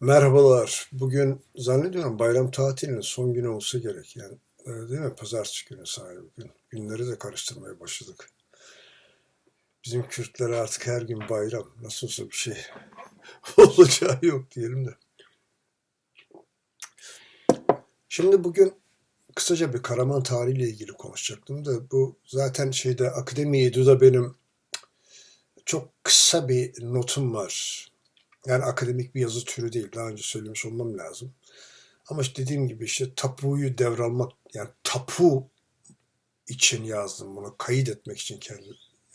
Merhabalar. Bugün zannediyorum bayram tatilinin son günü olsa gerek. Yani değil mi? Pazartesi günü sahibi gün. Günleri de karıştırmaya başladık. Bizim Kürtlere artık her gün bayram. Nasıl olsa bir şey olacağı yok diyelim de. Şimdi bugün kısaca bir Karaman tarihiyle ilgili konuşacaktım da bu zaten şeyde Akademi Edu'da benim çok kısa bir notum var. Yani akademik bir yazı türü değil. Daha önce söylemiş olmam lazım. Ama işte dediğim gibi işte tapuyu devralmak yani tapu için yazdım bunu. Kayıt etmek için kendi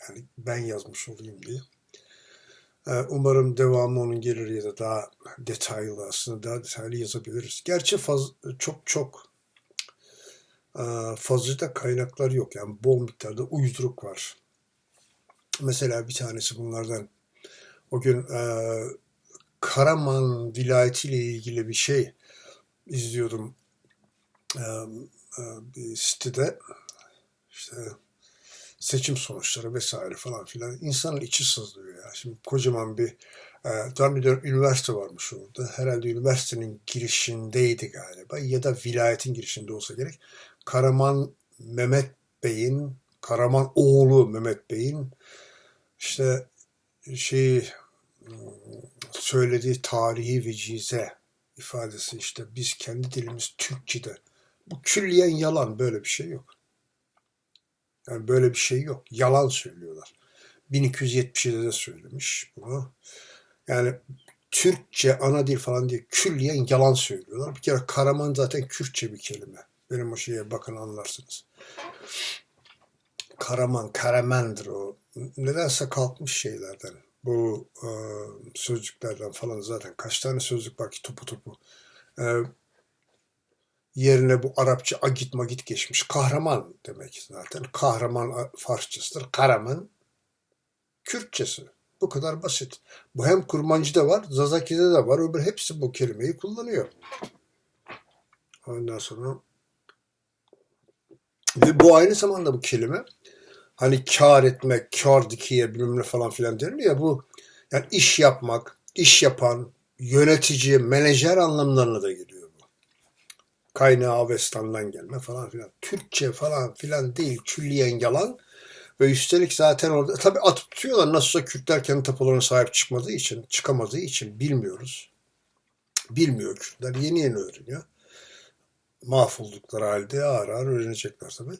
yani ben yazmış olayım diye. Ee, Umarım devamı onun gelir ya da daha detaylı aslında daha detaylı yazabiliriz. Gerçi faz, çok çok e, fazla kaynaklar yok. Yani bol miktarda uyduruk var. Mesela bir tanesi bunlardan o gün e, Karaman vilayetiyle ilgili bir şey izliyordum bir sitede işte seçim sonuçları vesaire falan filan insanın içi sızlıyor ya. Şimdi kocaman bir e, zannediyorum üniversite varmış orada. Herhalde üniversitenin girişindeydi galiba ya da vilayetin girişinde olsa gerek. Karaman Mehmet Bey'in Karaman oğlu Mehmet Bey'in işte şey söylediği tarihi vecize ifadesi işte biz kendi dilimiz Türkçe'de. Bu külliyen yalan böyle bir şey yok. Yani böyle bir şey yok. Yalan söylüyorlar. 1277'de de söylemiş bunu. Yani Türkçe ana dil falan diye külliyen yalan söylüyorlar. Bir kere Karaman zaten Kürtçe bir kelime. Benim o şeye bakın anlarsınız. Karaman, Karamandır o. Nedense kalkmış şeylerden bu e, sözcüklerden falan zaten kaç tane sözlük var ki topu topu. E, yerine bu Arapça agit magit geçmiş. Kahraman demek zaten. Kahraman Farsçasıdır. Karaman Kürtçesi. Bu kadar basit. Bu hem Kurmancı'da var, Zazaki'de de var. Öbür hepsi bu kelimeyi kullanıyor. Ondan sonra ve bu aynı zamanda bu kelime hani kar etmek, kar dikiye bilmem ne falan filan deniliyor ya bu yani iş yapmak, iş yapan, yönetici, menajer anlamlarına da geliyor bu. Kaynağı Avestan'dan gelme falan filan. Türkçe falan filan değil, külliyen yalan. Ve üstelik zaten orada tabi atıp tutuyorlar nasılsa Kürtler kendi tapularına sahip çıkmadığı için, çıkamadığı için bilmiyoruz. Bilmiyor Kürtler, yeni yeni öğreniyor. Mahvoldukları halde ağır ağır öğrenecekler tabii.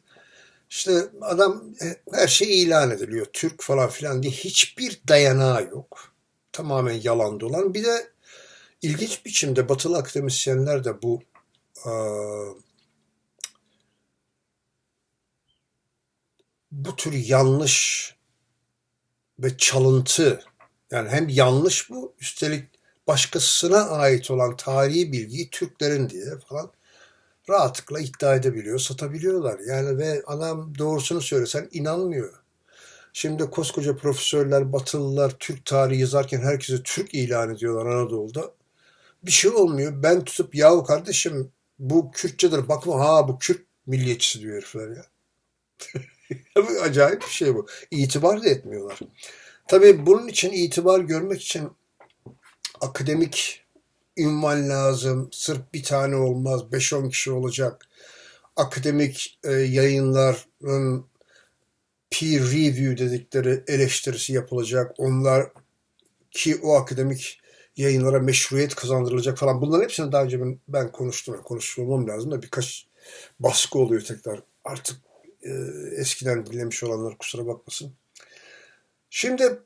İşte adam e, her şey ilan ediliyor. Türk falan filan diye hiçbir dayanağı yok. Tamamen yalan dolan. Bir de ilginç biçimde batılı akademisyenler de bu e, bu tür yanlış ve çalıntı yani hem yanlış bu üstelik başkasına ait olan tarihi bilgiyi Türklerin diye falan rahatlıkla iddia edebiliyor, satabiliyorlar. Yani ve adam doğrusunu söylesen inanmıyor. Şimdi koskoca profesörler, batılılar Türk tarihi yazarken herkese Türk ilan ediyorlar Anadolu'da. Bir şey olmuyor. Ben tutup yahu kardeşim bu Kürtçedir bakma ha bu Kürt milliyetçisi diyor herifler ya. Acayip bir şey bu. İtibar da etmiyorlar. Tabii bunun için itibar görmek için akademik ünvan lazım. Sırf bir tane olmaz. 5-10 kişi olacak. Akademik e, yayınların peer review dedikleri eleştirisi yapılacak. Onlar ki o akademik yayınlara meşruiyet kazandırılacak falan. Bunların hepsini daha önce ben, ben konuştum. Konuşmam lazım da birkaç baskı oluyor tekrar. Artık e, eskiden dinlemiş olanlar kusura bakmasın. Şimdi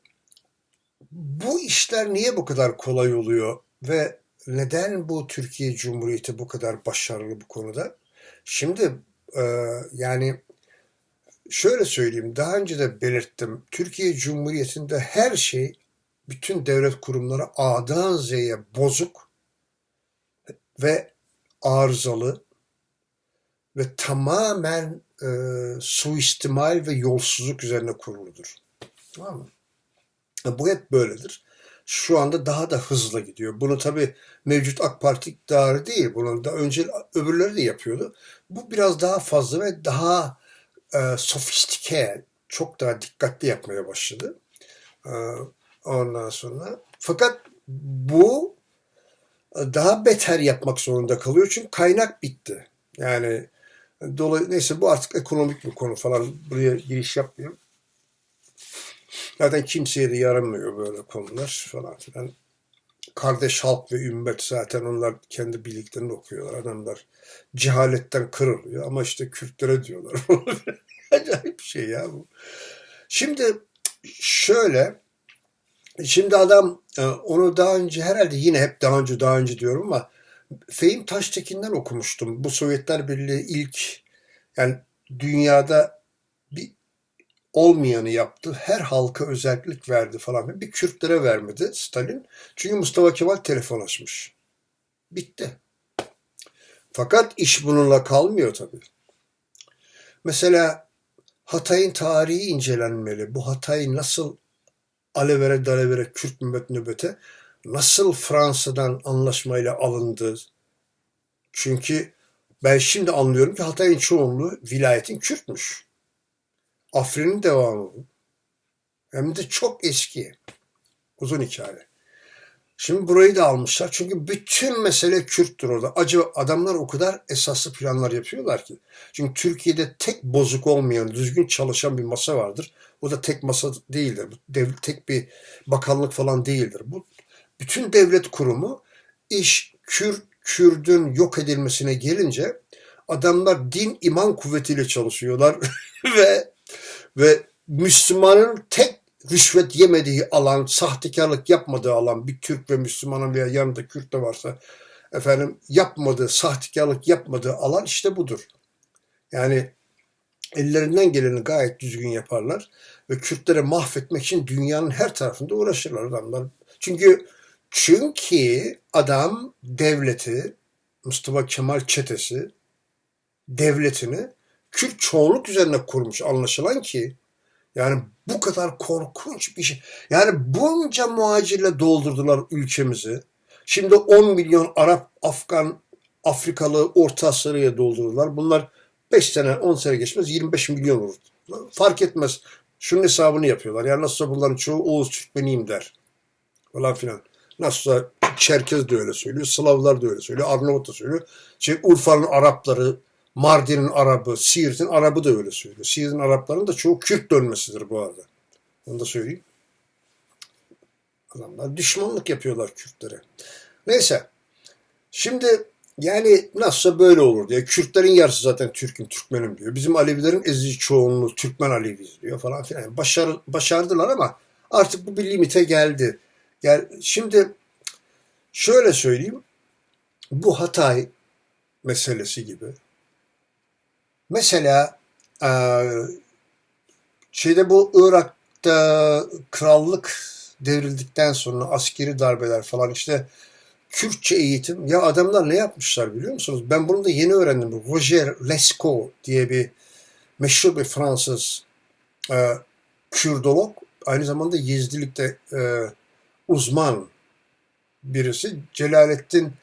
bu işler niye bu kadar kolay oluyor ve neden bu Türkiye Cumhuriyeti bu kadar başarılı bu konuda? Şimdi e, yani şöyle söyleyeyim daha önce de belirttim. Türkiye Cumhuriyeti'nde her şey bütün devlet kurumları A'dan Z'ye bozuk ve arızalı ve tamamen e, suistimal ve yolsuzluk üzerine kuruludur. Tamam mı? Bu hep böyledir şu anda daha da hızlı gidiyor. Bunu tabi mevcut AK Parti iktidarı değil. Bunu da önce öbürleri de yapıyordu. Bu biraz daha fazla ve daha e, sofistike, çok daha dikkatli yapmaya başladı. E, ondan sonra. Fakat bu daha beter yapmak zorunda kalıyor çünkü kaynak bitti. Yani dolayı neyse bu artık ekonomik bir konu falan buraya giriş yapmıyorum. Zaten kimseye de yaramıyor böyle konular falan filan. Kardeş halk ve ümmet zaten onlar kendi bildiklerini okuyorlar. Adamlar cehaletten kırılıyor ama işte Kürtlere diyorlar. Acayip bir şey ya bu. Şimdi şöyle Şimdi adam e, onu daha önce herhalde yine hep daha önce daha önce diyorum ama Fehim Taştekin'den okumuştum. Bu Sovyetler Birliği ilk yani dünyada olmayanı yaptı. Her halka özellik verdi falan. Bir Kürtlere vermedi Stalin. Çünkü Mustafa Kemal telefon açmış. Bitti. Fakat iş bununla kalmıyor tabii. Mesela Hatay'ın tarihi incelenmeli. Bu Hatay nasıl alevere dalevere Kürt nöbet nöbete nasıl Fransa'dan anlaşmayla alındı? Çünkü ben şimdi anlıyorum ki Hatay'ın çoğunluğu vilayetin Kürtmüş. Afrin'in devamı bu. Hem de çok eski. Uzun hikaye. Şimdi burayı da almışlar. Çünkü bütün mesele Kürttür orada. Acaba adamlar o kadar esaslı planlar yapıyorlar ki. Çünkü Türkiye'de tek bozuk olmayan, düzgün çalışan bir masa vardır. O da tek masa değildir. Dev, tek bir bakanlık falan değildir. Bu bütün devlet kurumu iş Kürt, Kürdün yok edilmesine gelince adamlar din iman kuvvetiyle çalışıyorlar ve ve Müslümanın tek rüşvet yemediği alan, sahtekarlık yapmadığı alan bir Türk ve Müslümanın veya yanında Kürt de varsa efendim yapmadığı, sahtekarlık yapmadığı alan işte budur. Yani ellerinden geleni gayet düzgün yaparlar ve Kürtleri mahvetmek için dünyanın her tarafında uğraşırlar adamlar. Çünkü çünkü adam devleti, Mustafa Kemal çetesi devletini Kürt çoğunluk üzerine kurmuş anlaşılan ki yani bu kadar korkunç bir şey. Yani bunca muhacirle doldurdular ülkemizi. Şimdi 10 milyon Arap, Afgan, Afrikalı, Orta Asya'ya doldurdular. Bunlar 5 sene, 10 sene geçmez 25 milyon olur. Fark etmez. Şunun hesabını yapıyorlar. Yani nasılsa bunların çoğu Oğuz Türkmeniyim der. Falan filan. Nasılsa Çerkez de öyle söylüyor. Slavlar da öyle söylüyor. Arnavut da söylüyor. Şey, Urfa'nın Arapları, Mardin'in Arabı, Siirt'in Arabı da öyle söylüyor. Siirt'in Arapların da çoğu Kürt dönmesidir bu arada. Onu da söyleyeyim. Adamlar düşmanlık yapıyorlar Kürtlere. Neyse. Şimdi yani nasılsa böyle olur diye. Kürtlerin yarısı zaten Türk'üm, Türkmenim diyor. Bizim Alevilerin ezici çoğunluğu Türkmen Aleviyiz diyor falan filan. Yani başar, başardılar ama artık bu bir limite geldi. Yani şimdi şöyle söyleyeyim. Bu Hatay meselesi gibi Mesela e, şeyde bu Irak'ta krallık devrildikten sonra askeri darbeler falan işte Kürtçe eğitim. Ya adamlar ne yapmışlar biliyor musunuz? Ben bunu da yeni öğrendim. Roger Lescaut diye bir meşhur bir Fransız e, Kürdolog. Aynı zamanda Yezdilikte e, uzman birisi. Celalettin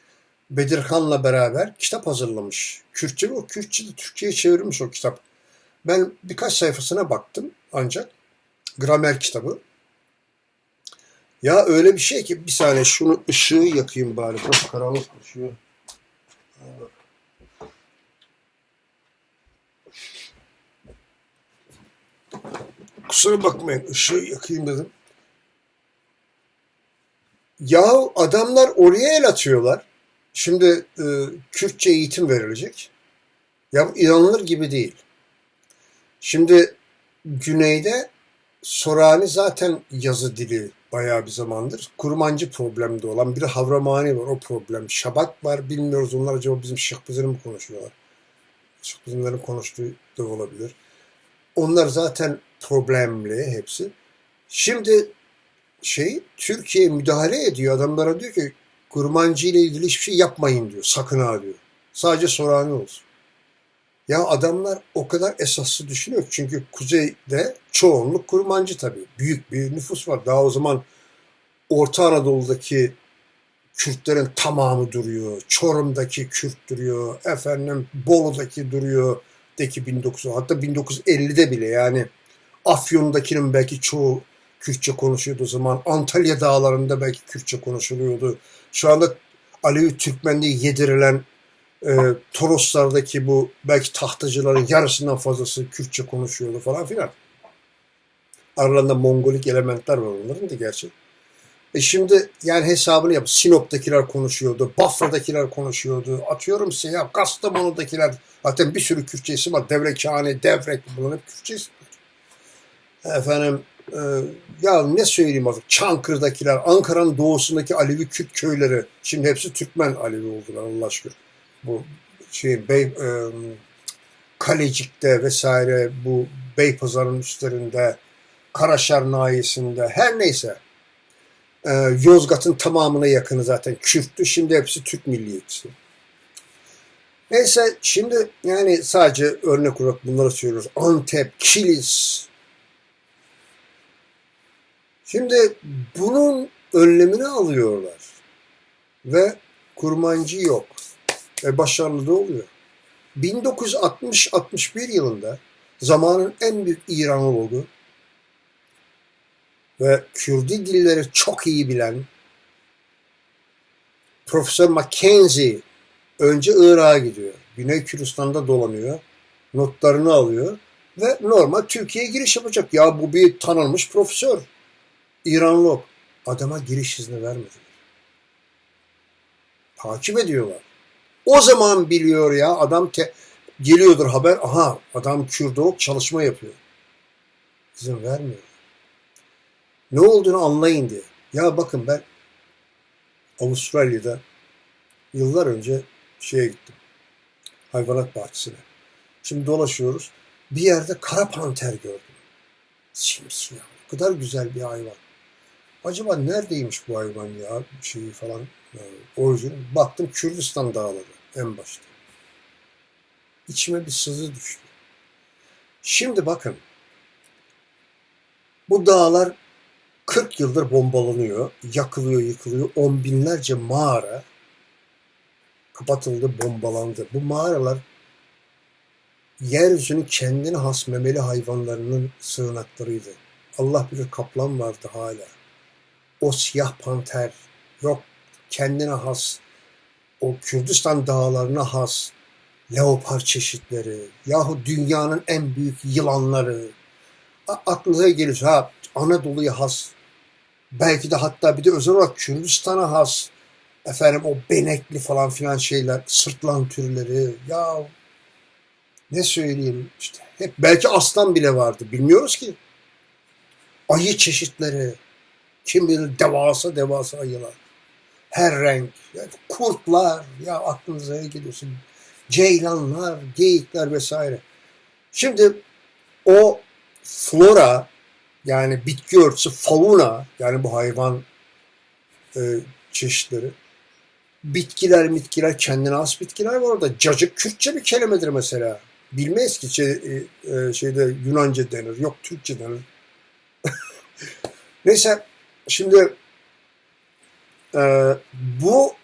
Bedirhan'la beraber kitap hazırlamış. Kürtçe ve o Kürtçe de Türkçe'ye çevirmiş o kitap. Ben birkaç sayfasına baktım ancak gramer kitabı. Ya öyle bir şey ki bir saniye şunu ışığı yakayım bari. Burası karanlık ışığı. Kusura bakmayın ışığı yakayım dedim. Ya adamlar oraya el atıyorlar. Şimdi e, Kürtçe eğitim verilecek. Ya inanılır gibi değil. Şimdi güneyde Sorani zaten yazı dili bayağı bir zamandır. Kurmancı problemde olan bir Havramani var o problem. Şabat var bilmiyoruz onlar acaba bizim Şıkbızır'ı mı konuşuyorlar? Şıkbızır'ın konuştuğu da olabilir. Onlar zaten problemli hepsi. Şimdi şey Türkiye müdahale ediyor. Adamlara diyor ki kurmancı ile ilgili hiçbir şey yapmayın diyor. Sakın ha diyor. Sadece sorani olsun. Ya adamlar o kadar esaslı düşünüyor. Çünkü kuzeyde çoğunluk kurmancı tabii. Büyük bir nüfus var. Daha o zaman Orta Anadolu'daki Kürtlerin tamamı duruyor. Çorum'daki Kürt duruyor. Efendim Bolu'daki duruyor. Deki 19 hatta 1950'de bile yani Afyon'dakinin belki çoğu Kürtçe konuşuyordu o zaman. Antalya dağlarında belki Kürtçe konuşuluyordu. Şu anda Alevi Türkmenliği yedirilen e, Toroslardaki bu belki tahtacıların yarısından fazlası Kürtçe konuşuyordu falan filan. Aralarında Mongolik elementler var onların da gerçi. E şimdi yani hesabını yap. Sinop'takiler konuşuyordu. Bafra'dakiler konuşuyordu. Atıyorum size ya Kastamonu'dakiler zaten bir sürü Kürtçe isim var. Devrekane, Devrek bunların hep Kürtçe isimler. Efendim e, ya ne söyleyeyim artık Çankırı'dakiler, Ankara'nın doğusundaki Alevi Kürt köyleri şimdi hepsi Türkmen Alevi oldular Allah aşkına. Bu şey Bey, e, Kalecik'te vesaire bu Beypazarı'nın üstlerinde Karaşar nahiyesinde her neyse e, Yozgat'ın tamamına yakını zaten Kürttü. Şimdi hepsi Türk milliyetçisi. Neyse şimdi yani sadece örnek olarak bunları söylüyoruz. Antep, Kilis. Şimdi bunun önlemini alıyorlar. Ve kurmancı yok. Ve başarılı da oluyor. 1960-61 yılında zamanın en büyük İranologu ve Kürdi dilleri çok iyi bilen Profesör Mackenzie önce Irak'a gidiyor. Güney Kürdistan'da dolanıyor. Notlarını alıyor ve normal Türkiye'ye giriş yapacak. Ya bu bir tanınmış profesör. İranlı. Adama giriş izni vermediler. Takip ediyorlar. O zaman biliyor ya adam te- geliyordur haber. Aha adam Kürdolog çalışma yapıyor. İzin vermiyor. Ne olduğunu anlayın diye. Ya bakın ben Avustralya'da yıllar önce şeye gittim. Hayvanat bahçesine. Şimdi dolaşıyoruz. Bir yerde kara panter gördüm. Simsiyah. O kadar güzel bir hayvan. Acaba neredeymiş bu hayvan ya? Şeyi falan. Yani orijini. Baktım Kürdistan dağları en başta. İçime bir sızı düştü. Şimdi bakın. Bu dağlar 40 yıldır bombalanıyor, yakılıyor, yıkılıyor. On binlerce mağara kapatıldı, bombalandı. Bu mağaralar yeryüzünün kendine has memeli hayvanlarının sığınaklarıydı. Allah bilir kaplan vardı hala. O siyah panter yok kendine has o Kürdistan dağlarına has leopar çeşitleri yahu dünyanın en büyük yılanları. Aklınıza gelir ha Anadolu'ya has belki de hatta bir de özel olarak Kürdistan'a has efendim o benekli falan filan şeyler sırtlan türleri. Ya ne söyleyeyim işte hep belki aslan bile vardı bilmiyoruz ki. Ayı çeşitleri kim bilir devasa devasa ayılar her renk yani kurtlar ya aklınıza ne geliyorsun ceylanlar geyikler vesaire şimdi o flora yani bitki örtüsü fauna yani bu hayvan e, çeşitleri bitkiler mitkiler kendine has bitkiler var orada. Cacık Kürtçe bir kelimedir mesela. Bilmeyiz ki şey, e, e, şeyde Yunanca denir. Yok Türkçe denir. Neyse şimdi e, bu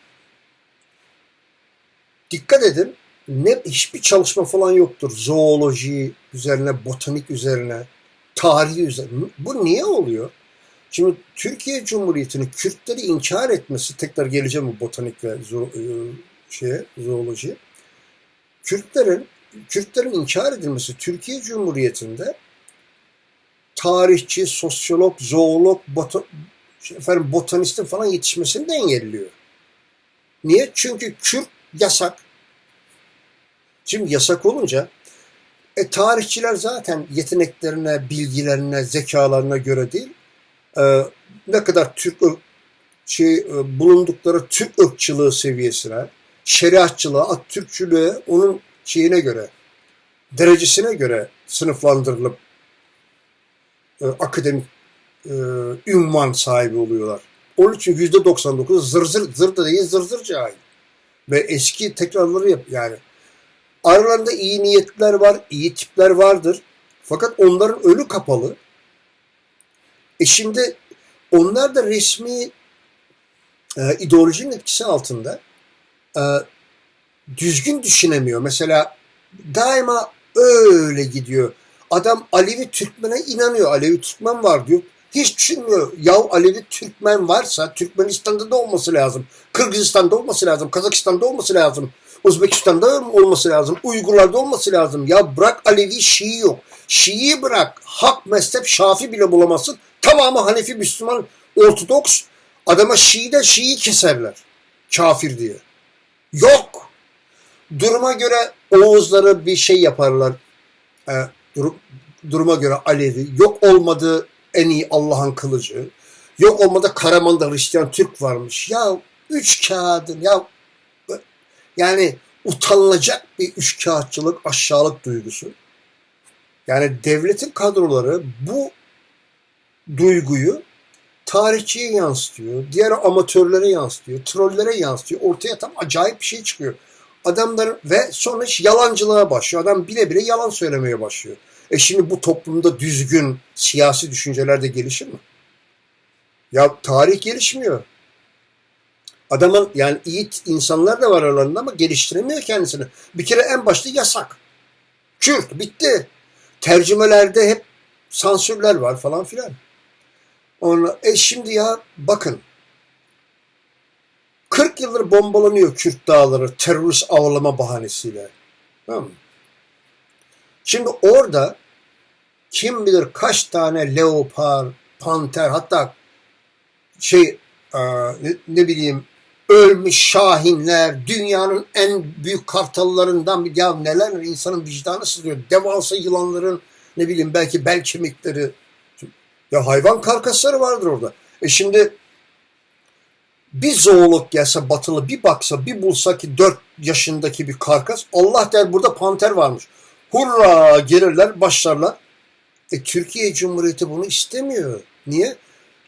dikkat edin ne hiçbir çalışma falan yoktur. Zooloji üzerine, botanik üzerine, tarihi üzerine. Bu niye oluyor? Şimdi Türkiye Cumhuriyeti'nin Kürtleri inkar etmesi, tekrar geleceğim bu botanik ve zo, e, şeye, zooloji. Kürtlerin Kürtlerin inkar edilmesi Türkiye Cumhuriyeti'nde tarihçi, sosyolog, zoolog, botan, efendim, botanistin falan yetişmesini de engelliyor. Niye? Çünkü Kürt yasak. Şimdi yasak olunca e, tarihçiler zaten yeteneklerine, bilgilerine, zekalarına göre değil, e, ne kadar Türk şey e, bulundukları Türk ırkçılığı seviyesine, şeriatçılığa, Türkçülüğe onun şeyine göre, derecesine göre sınıflandırılıp e, akademik e, ünvan sahibi oluyorlar. Onun için yüzde 99 zır zır, zır da değil zır zır cahil. Ve eski tekrarları yap yani. Aralarında iyi niyetler var, iyi tipler vardır. Fakat onların ölü kapalı. E şimdi onlar da resmi e, ideolojinin etkisi altında e, düzgün düşünemiyor. Mesela daima öyle gidiyor. Adam Alevi Türkmen'e inanıyor. Alevi Türkmen var diyor. Hiç düşünmüyor. Ya Alevi Türkmen varsa Türkmenistan'da da olması lazım. Kırgızistan'da olması lazım. Kazakistan'da olması lazım. Uzbekistan'da olması lazım. Uygurlar'da olması lazım. Ya bırak Alevi Şii yok. Şii'yi bırak. Hak mezhep Şafi bile bulamazsın. Tamamı Hanefi Müslüman Ortodoks. Adama Şii'de Şii'yi keserler. Kafir diye. Yok. Duruma göre Oğuzları bir şey yaparlar. E, durum, duruma göre Alevi. Yok olmadığı en iyi Allah'ın kılıcı. Yok olmadı Karaman'da Hristiyan Türk varmış. Ya üç kağıdın ya yani utanılacak bir üç kağıtçılık aşağılık duygusu. Yani devletin kadroları bu duyguyu tarihçiye yansıtıyor. Diğer amatörlere yansıtıyor. Trollere yansıtıyor. Ortaya tam acayip bir şey çıkıyor. Adamlar ve sonra yalancılığa başlıyor. Adam bile bile yalan söylemeye başlıyor. E şimdi bu toplumda düzgün siyasi düşünceler de gelişir mi? Ya tarih gelişmiyor. Adamın yani iyi insanlar da var aralarında ama geliştiremiyor kendisini. Bir kere en başta yasak. Kürt bitti. Tercümelerde hep sansürler var falan filan. Ona, e şimdi ya bakın 40 yıldır bombalanıyor Kürt dağları terörist avlama bahanesiyle. Tamam mı? Şimdi orada kim bilir kaç tane leopar, panter hatta şey e, ne, ne bileyim ölmüş şahinler, dünyanın en büyük kartallarından bir ya neler insanın vicdanı sızlıyor. Devasa yılanların ne bileyim belki bel kemikleri ya hayvan karkasları vardır orada. E şimdi bir zoolog gelse batılı bir baksa bir bulsa ki 4 yaşındaki bir karkas Allah der burada panter varmış. Hurra gelirler başlarlar. E, Türkiye Cumhuriyeti bunu istemiyor. Niye?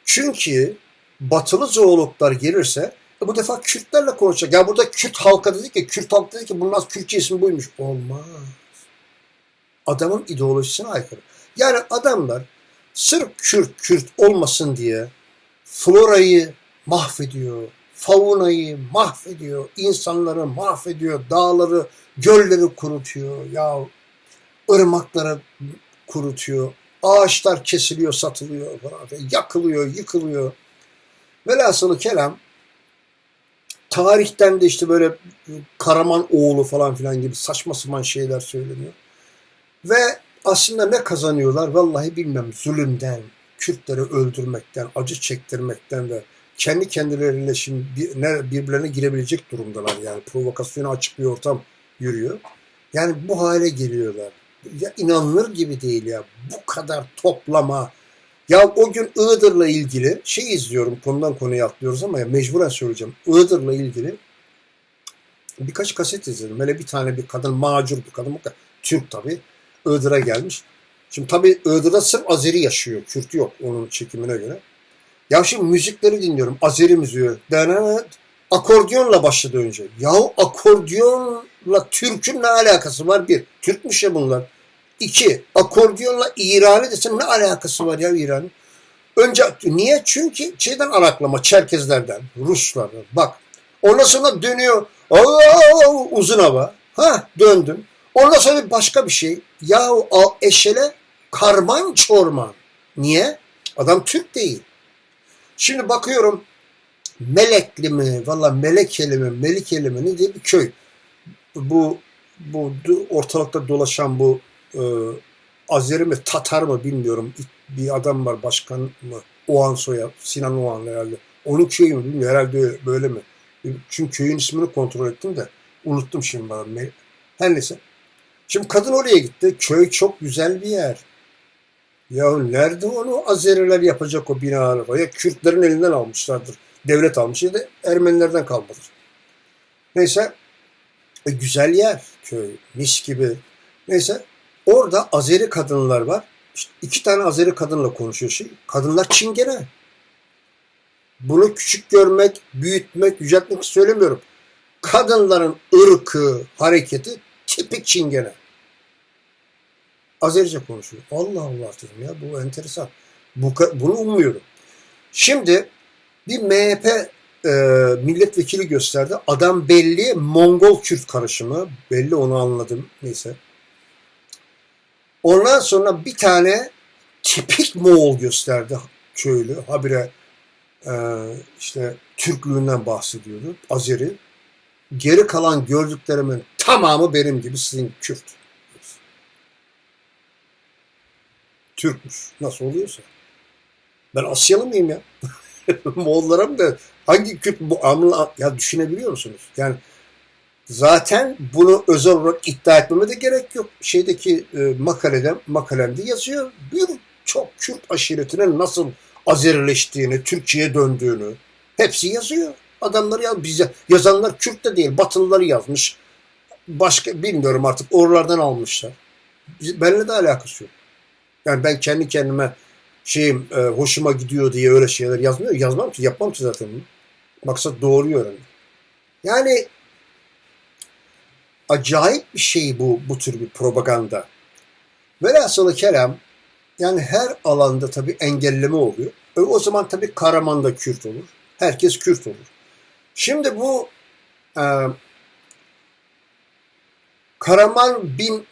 Çünkü batılı zoologlar gelirse e, bu defa Kürtlerle konuşacak. Ya burada Kürt halka dedi ki, Kürt halk dedi ki bunun Kürtçe ismi buymuş. Olmaz. Adamın ideolojisine aykırı. Yani adamlar sırf Kürt Kürt olmasın diye florayı mahvediyor, faunayı mahvediyor, insanları mahvediyor, dağları, gölleri kurutuyor, ya ırmakları kurutuyor, ağaçlar kesiliyor, satılıyor falan, yakılıyor, yıkılıyor. Velhasılı kelam tarihten de işte böyle Karaman oğlu falan filan gibi saçma sapan şeyler söyleniyor. Ve aslında ne kazanıyorlar? Vallahi bilmem zulümden, Kürtleri öldürmekten, acı çektirmekten ve kendi kendileriyle şimdi birbirlerine girebilecek durumdalar yani provokasyona açık bir ortam yürüyor. Yani bu hale geliyorlar. Ya inanılır gibi değil ya. Bu kadar toplama. Ya o gün Iğdır'la ilgili şey izliyorum. Konudan konuya atlıyoruz ama ya mecburen söyleyeceğim. Iğdır'la ilgili birkaç kaset izledim. Böyle bir tane bir kadın macur bir kadın. Türk tabii. Iğdır'a gelmiş. Şimdi tabii Iğdır'da sırf Azeri yaşıyor. Kürt yok onun çekimine göre. Ya şimdi müzikleri dinliyorum. Azeri müziği. Denet. Akordiyonla başladı önce. Yahu akordiyonla Türk'ün ne alakası var? Bir, Türkmüş ya bunlar. İki, akordiyonla İran'ı desem ne alakası var ya İran'ın? Önce niye? Çünkü şeyden araklama, Çerkezlerden, Ruslardan. Bak. Ondan sonra dönüyor. Aa, uzun hava. Ha döndüm. Ondan sonra başka bir şey. Yahu eşele karman çorman. Niye? Adam Türk değil. Şimdi bakıyorum Melekli mi, valla Melekeli mi, Melikeli mi ne diye bir köy. Bu bu ortalıkta dolaşan bu e, Azeri mi, Tatar mı bilmiyorum. Bir adam var başkan mı? Oğan soya, Sinan Oğan herhalde. Onun köyü mü bilmiyorum. Herhalde böyle mi? Çünkü köyün ismini kontrol ettim de unuttum şimdi bana. Her neyse. Şimdi kadın oraya gitti. Köy çok güzel bir yer. Ya nerede onu Azeriler yapacak o binaları? Ya Kürtlerin elinden almışlardır. Devlet almış ya da Ermenilerden kalmadır. Neyse e, güzel yer köy. Mis gibi. Neyse orada Azeri kadınlar var. İşte iki tane Azeri kadınla konuşuyor. Şey. Kadınlar çingene. Bunu küçük görmek, büyütmek, yüceltmek söylemiyorum. Kadınların ırkı, hareketi tipik çingene. Azerice konuşuyor. Allah Allah dedim ya bu enteresan. Bu, bunu umuyorum. Şimdi bir MHP e, milletvekili gösterdi. Adam belli Mongol-Kürt karışımı. Belli onu anladım. Neyse. Ondan sonra bir tane tipik Moğol gösterdi. köylü. Habire e, işte Türklüğünden bahsediyordu. Azeri. Geri kalan gördüklerimin tamamı benim gibi sizin Kürt. Türkmüş. Nasıl oluyorsa. Ben Asyalı mıyım ya? Moğollara mı da hangi Kürt bu amına ya düşünebiliyor musunuz? Yani zaten bunu özel olarak iddia etmeme de gerek yok. Şeydeki e, makalede makalemde yazıyor. Bir çok Kürt aşiretinin nasıl Azerileştiğini, Türkçe'ye döndüğünü hepsi yazıyor. Adamlar ya bize yazanlar Kürt de değil, Batılıları yazmış. Başka bilmiyorum artık oralardan almışlar. Benimle de alakası yok. Yani ben kendi kendime şeyim e, hoşuma gidiyor diye öyle şeyler yazmıyor. Yazmam ki, yapmam ki zaten. Maksat doğruyu öğrenmek. Yani acayip bir şey bu bu tür bir propaganda. Velhasılı kelam yani her alanda tabii engelleme oluyor. E, o zaman tabii Karaman da Kürt olur. Herkes Kürt olur. Şimdi bu e, Karaman bin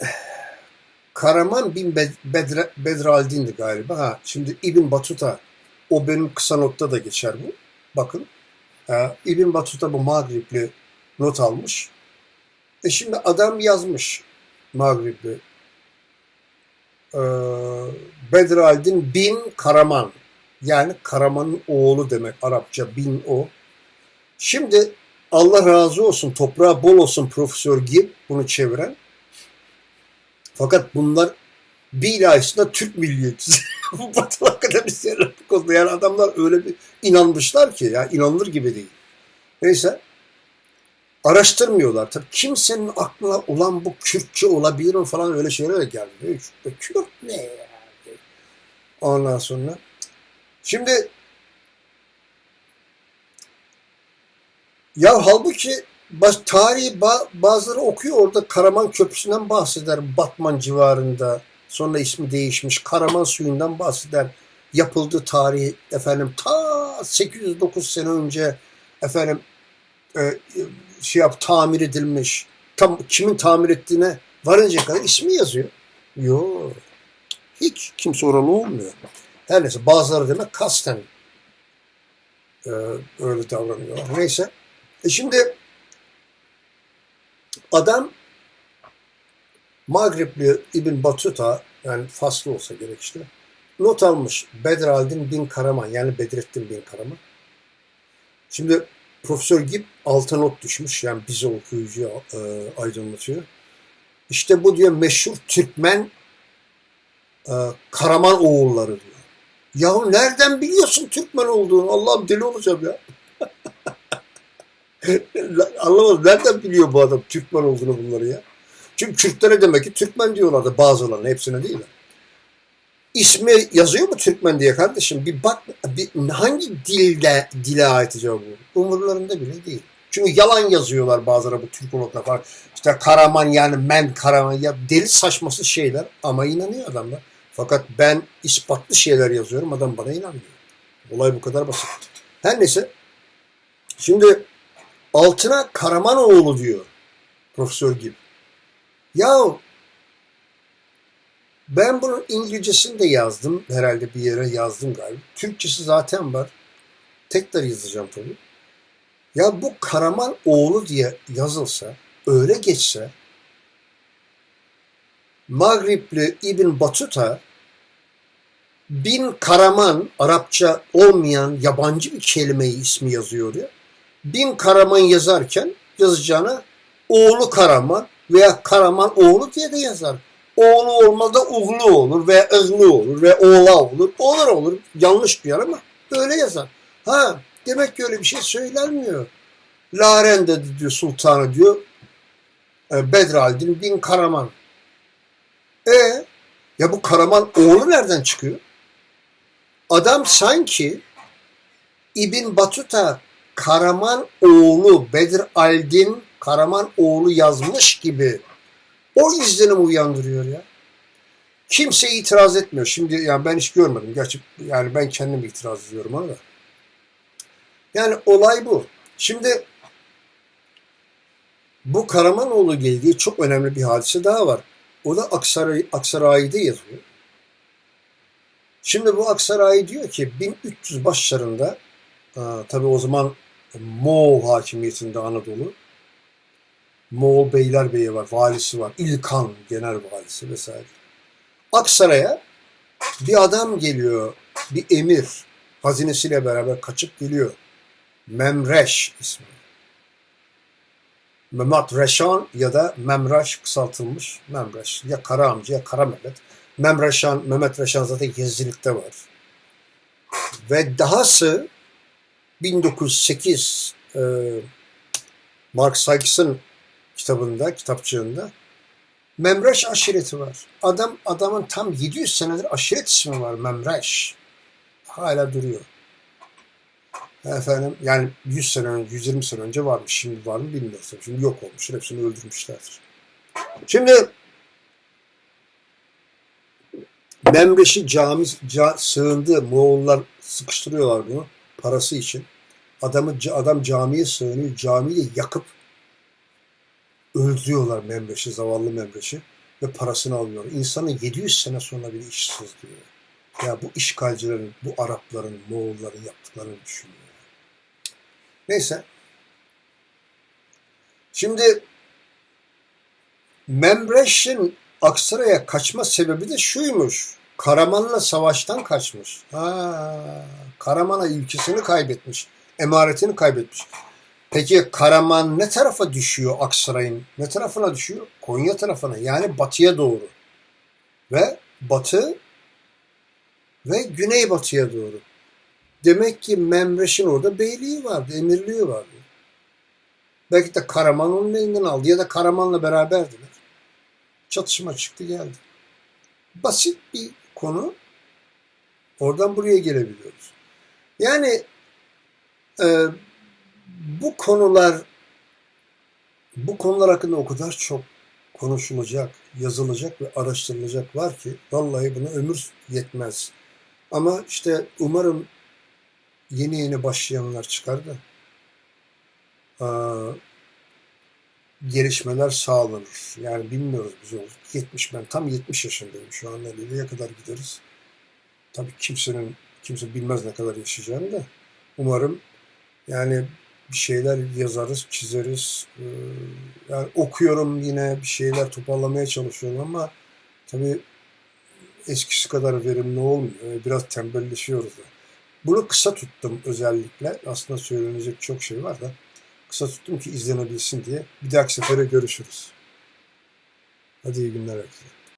Karaman bin Bed- Bedre, Bedraldin'di galiba. Ha, şimdi İbn Batuta o benim kısa notta da geçer bu. Bakın. E, İbn Batuta bu Mağribli not almış. E şimdi adam yazmış Mağribli. E, Bedraldin bin Karaman. Yani Karaman'ın oğlu demek Arapça bin o. Şimdi Allah razı olsun, toprağı bol olsun Profesör Gib bunu çeviren. Fakat bunlar bir ilahisinde Türk milliyetçisi. Batı akademisyenler bu konuda. Yani adamlar öyle bir inanmışlar ki ya inanılır gibi değil. Neyse. Araştırmıyorlar. Tabii kimsenin aklına ulan bu Kürtçe olabilir mi falan öyle şeyler de gelmiyor. Kürt, Kürt ne ya? Ondan sonra. Şimdi ya halbuki baş, tarihi ba- bazıları okuyor orada Karaman Köprüsü'nden bahseder Batman civarında. Sonra ismi değişmiş. Karaman suyundan bahseder. Yapıldığı tarihi efendim ta 809 sene önce efendim e, şey yap tamir edilmiş. Tam kimin tamir ettiğine varıncaya kadar ismi yazıyor. Yok. Hiç kimse oralı olmuyor. Her neyse bazıları demek kasten e, öyle davranıyorlar. Neyse. E şimdi adam Maghribli İbn Batuta yani Faslı olsa gerek işte not almış Bedraldin bin Karaman yani Bedrettin bin Karaman. Şimdi Profesör Gip altı not düşmüş yani bize okuyucuya e, aydınlatıyor. İşte bu diyor meşhur Türkmen e, Karaman oğulları diyor. Yahu nereden biliyorsun Türkmen olduğunu? Allah'ım deli olacağım ya. Anlamadım. Nereden biliyor bu adam Türkmen olduğunu bunları ya? Çünkü Kürtlere demek ki Türkmen diyorlardı bazılarına hepsine değil. İsmi yazıyor mu Türkmen diye kardeşim? Bir bak bir, hangi dilde dile ait acaba bu? Umurlarında bile değil. Çünkü yalan yazıyorlar bazıları bu Türkologlar falan. İşte Karaman yani men Karaman ya deli saçması şeyler ama inanıyor adamlar. Fakat ben ispatlı şeyler yazıyorum adam bana inanmıyor. Olay bu kadar basit. Her neyse. Şimdi altına Karamanoğlu diyor Profesör gibi. Ya ben bunun İngilizcesini de yazdım. Herhalde bir yere yazdım galiba. Türkçesi zaten var. Tekrar yazacağım tabii. Ya bu Karaman oğlu diye yazılsa, öyle geçse Maghribli İbn Batuta bin Karaman Arapça olmayan yabancı bir kelimeyi ismi yazıyor ya. Bin Karaman yazarken yazacağına oğlu Karaman veya Karaman oğlu diye de yazar. Oğlu olmaz da oğlu olur ve ıglı olur ve oğla olur. Olur olur. Yanlış duyar ama öyle yazar. Ha demek ki öyle bir şey söylenmiyor. Laren de diyor sultanı diyor. E, Bedraldin bin Karaman. E ya bu Karaman oğlu nereden çıkıyor? Adam sanki İbn Batuta Karaman oğlu Bedir Aldin Karaman oğlu yazmış gibi o izlenim uyandırıyor ya. Kimse itiraz etmiyor. Şimdi yani ben hiç görmedim. Gerçi yani ben kendim itiraz ediyorum ona da. Yani olay bu. Şimdi bu Karamanoğlu ile ilgili çok önemli bir hadise daha var. O da Aksaray, Aksaray'da yazıyor. Şimdi bu Aksaray diyor ki 1300 başlarında tabi o zaman Moğol hakimiyetinde Anadolu. Moğol Beylerbeyi var, valisi var, İlkan genel valisi vesaire. Aksaray'a bir adam geliyor, bir emir hazinesiyle beraber kaçıp geliyor. Memreş ismi. Mehmet Reşan ya da Memraş kısaltılmış Memreş. Ya Kara amca ya Kara Mehmet. Memreşan, Mehmet Reşan zaten yazılıkta var. Ve dahası 1908 e, Mark Sykes'ın kitabında, kitapçığında Memreş aşireti var. Adam adamın tam 700 senedir aşiret ismi var Memreş. Hala duruyor. Efendim yani 100 sene önce, 120 sene önce varmış. Şimdi var mı bilmiyoruz. Şimdi yok olmuş. Hepsini öldürmüşlerdir. Şimdi Memreş'i cami ca, sığındı. Moğollar sıkıştırıyorlar bunu parası için. Adamı adam camiye sığınıyor. Camiyi yakıp öldürüyorlar Memreş'i, zavallı Memreş'i ve parasını alıyorlar. İnsanın 700 sene sonra bir işsiz diyor. Ya bu işgalcilerin, bu Arapların, Moğolların yaptıklarını düşünüyor. Neyse. Şimdi Memreş'in Aksaray'a kaçma sebebi de şuymuş. Karaman'la savaştan kaçmış. Ha, Karaman'a ülkesini kaybetmiş. Emaretini kaybetmiş. Peki Karaman ne tarafa düşüyor Aksaray'ın? Ne tarafına düşüyor? Konya tarafına. Yani batıya doğru. Ve batı ve güneybatıya doğru. Demek ki Memreş'in orada beyliği vardı, emirliği vardı. Belki de Karaman onun elinden aldı ya da Karaman'la beraberdiler. Çatışma çıktı geldi. Basit bir konu. Oradan buraya gelebiliyoruz. Yani e, bu konular bu konular hakkında o kadar çok konuşulacak, yazılacak ve araştırılacak var ki vallahi buna ömür yetmez. Ama işte umarım yeni yeni başlayanlar çıkar da gelişmeler sağlanır. Yani bilmiyoruz biz olduk. 70 ben tam 70 yaşındayım şu an nereye kadar gideriz. Tabii kimsenin kimse bilmez ne kadar yaşayacağını da umarım yani bir şeyler yazarız, çizeriz. Ee, yani okuyorum yine bir şeyler toparlamaya çalışıyorum ama tabii eskisi kadar verimli olmuyor. Biraz tembelleşiyoruz da. Bunu kısa tuttum özellikle. Aslında söylenecek çok şey var da kısa tuttum ki izlenebilsin diye. Bir dahaki sefere görüşürüz. Hadi iyi günler herkese.